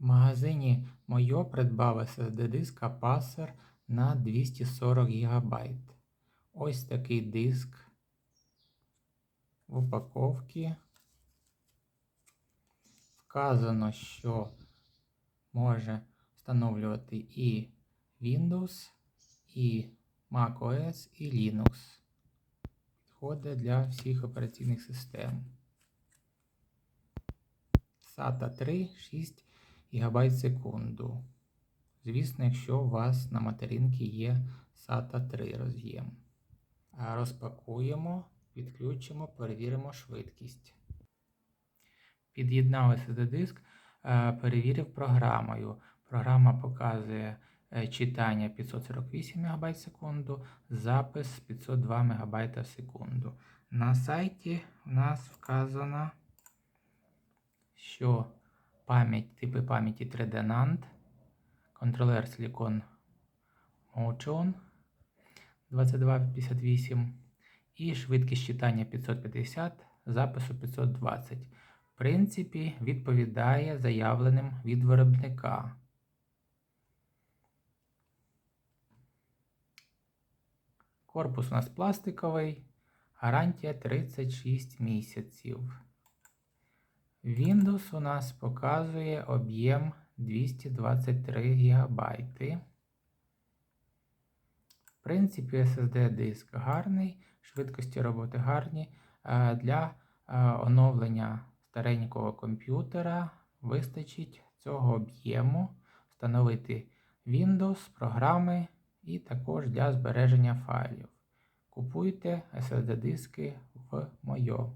В магазині Мойо придбав SSD-диск Apacer на 240 ГБ. Ось такий диск в упаковці. Вказано, що може встановлювати і Windows, і macOS, і Linux. Підходить для всіх операційних систем. SATA 3 6 В секунду. Звісно, якщо у вас на материнці є SATA 3 роз'єм. Розпакуємо, підключимо, перевіримо швидкість. Під'єднав SSD-диск, е, перевірив програмою. Програма показує е, читання 548 МБ в секунду, запис 502 МБ в секунду. На сайті у нас вказано, що пам'ять, типи пам'яті 3D NAND, контролер Silicon Motion 2258 і швидкість читання 550, запису 520. В принципі, відповідає заявленим від виробника. Корпус у нас пластиковий, гарантія 36 місяців. Windows у нас показує об'єм 223 ГБ. В принципі, SSD диск гарний, швидкості роботи гарні. Е, Для е, оновлення старенького комп'ютера вистачить цього об'єму встановити Windows, програми і також для збереження файлів. Купуйте SSD диски в Мойо.